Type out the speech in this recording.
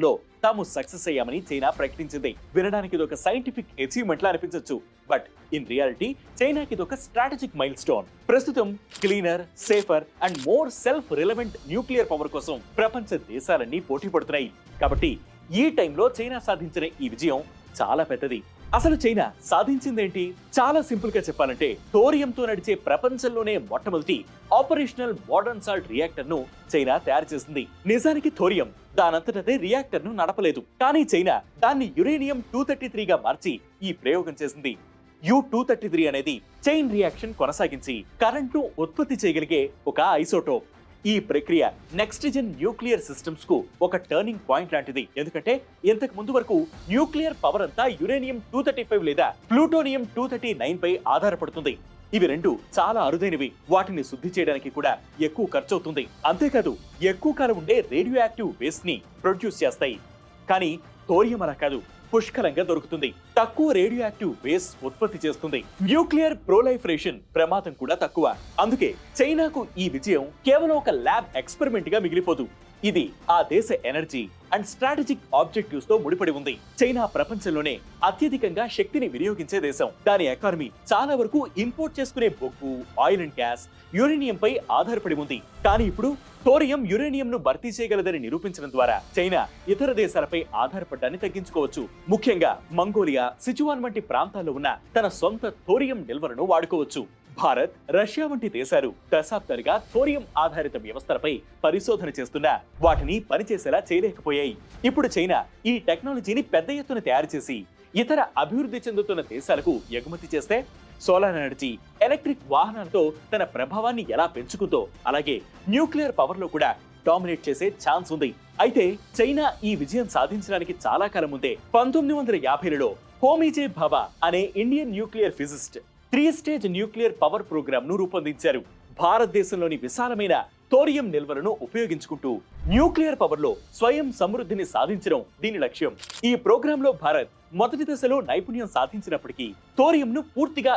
చేయడంలో తాము success అయ్యామని China ప్రకటించింది. వినడానికి ఇది ఒక సైంటిఫిక్ అచీవ్మెంట్ లా అనిపించవచ్చు బట్ ఇన్ రియాలిటీ చైనాకి ఇది ఒక స్ట్రాటజిక్ మైల్ స్టోన్ ప్రస్తుతం cleaner safer and more self relevant nuclear power కోసం ప్రపంచ దేశాలన్నీ పోటీ పడుతున్నాయి. కాబట్టి ఈ టైంలో చైనా సాధించిన ఈ విజయం చాలా పెద్దది. అసలు చైనా సాధించిందేంటి? చాలా సింపుల్గా చెప్పాలంటే థోరియంతో నడిచే ప్రపంచంలోనే మొట్టమొదటి ఆపరేషనల్ మోడర్న్ సాల్ట్ రియాక్టర్ను చైనా తయారు చేసింది. నిజానికి థోరియం దానంతటదే రియాక్టర్ను నడపలేదు. కానీ చైనా దాన్ని యురేనియం టూ థర్టీ త్రీగా మార్చి ఈ ప్రయోగం చేసింది. యు టూ థర్టీ త్రీ అనేది చైన్ రియాక్షన్ కొనసాగించి కరెంట్ను ఉత్పత్తి చేయగలిగే ఒక ఐసోటోప్. ఈ ప్రక్రియ నెక్స్ట్ జెన్ న్యూక్లియర్ సిస్టమ్స్కు ఒక టర్నింగ్ పాయింట్ లాంటిది. ఎందుకంటే ఇంతకు ముందు వరకు న్యూక్లియర్ పవర్ అంతా యురేనియం టూ థర్టీ ఫైవ్ లేదా ప్లూటోనియం టూ థర్టీ నైన్ పై ఆధారపడుతుంది. ఇవి రెండు చాలా అరుదైనవి. వాటిని శుద్ధి చేయడానికి కూడా ఎక్కువ ఖర్చు అవుతుంది అంతేకాదు ఎక్కువ కాలం ఉండే రేడియో యాక్టివ్ వేస్ట్ని ప్రొడ్యూస్ చేస్తాయి. కానీ థోరియం అలా కాదు. పుష్కలంగా దొరుకుతుంది. తక్కువ రేడియో యాక్టివ్ వేస్ట్ ఉత్పత్తి చేస్తుంది. న్యూక్లియర్ ప్రోలైఫరేషన్ ప్రమాదం కూడా తక్కువ. అందుకే చైనాకు ఈ విజయం కేవలం ఒక ల్యాబ్ ఎక్స్పెరిమెంట్గా మిగిలిపోదు. ఇది ఆ దేశ ఎనర్జీ అండ్ స్ట్రాటజిక్ ఆబ్జెక్టివ్స్తో ముడిపడి ఉంది. చైనా ప్రపంచంలోనే అత్యధికంగా శక్తిని వినియోగించే దేశం. దాని ఎకానమీ చాలా వరకు ఇంపోర్ట్ చేసుకునే బొగ్గు ఆయిల్ అండ్ గ్యాస్ యురేనియం పై ఆధారపడి ఉంది. కానీ ఇప్పుడు థోరియం యురేనియం ను భర్తీ చేయగలదని నిరూపించడం ద్వారా చైనా ఇతర దేశాలపై ఆధారపడ్డాన్ని తగ్గించుకోవచ్చు. ముఖ్యంగా మంగోలియా సిచువాన్ వంటి ప్రాంతాల్లో ఉన్న తన సొంత థోరియం నిల్వలను వాడుకోవచ్చు. భారత్ రష్యా వంటి దేశాలు దశాబ్దాలుగా థోరియం ఆధారిత వ్యవస్థలపై పరిశోధన చేస్తున్నా వాటిని పనిచేసేలా చేయలేకపోయాయి. ఇప్పుడు చైనా ఈ టెక్నాలజీని పెద్ద ఎత్తున తయారు చేసి ఇతర అభివృద్ధి చెందుతున్న దేశాలకు ఎగుమతి చేస్తే సోలార్ ఎనర్జీ ఎలక్ట్రిక్ వాహనాలతో తన ప్రభావాన్ని ఎలా పెంచుకుందో అలాగే న్యూక్లియర్ పవర్లో కూడా డామినేట్ చేసే ఛాన్స్ ఉంది. అయితే చైనా ఈ విజయం సాధించడానికి చాలా కాలం ముందే పంతొమ్మిది వందల యాభైలలో హోమీజే భాబా అనే Indian nuclear physicist three stage nuclear power ప్రోగ్రామ్ను రూపొందించారు. భారతదేశంలోని విశాలమైన థోరియం నిల్వలను ఉపయోగించుకుంటూ న్యూక్లియర్ పవర్లో స్వయం సమృద్ధిని సాధించడం దీని లక్ష్యం. ఈ ప్రోగ్రామ్లో భారత్ మొదటి దశలో నైపుణ్యం సాధించినప్పటికీ థోరియం ను పూర్తిగా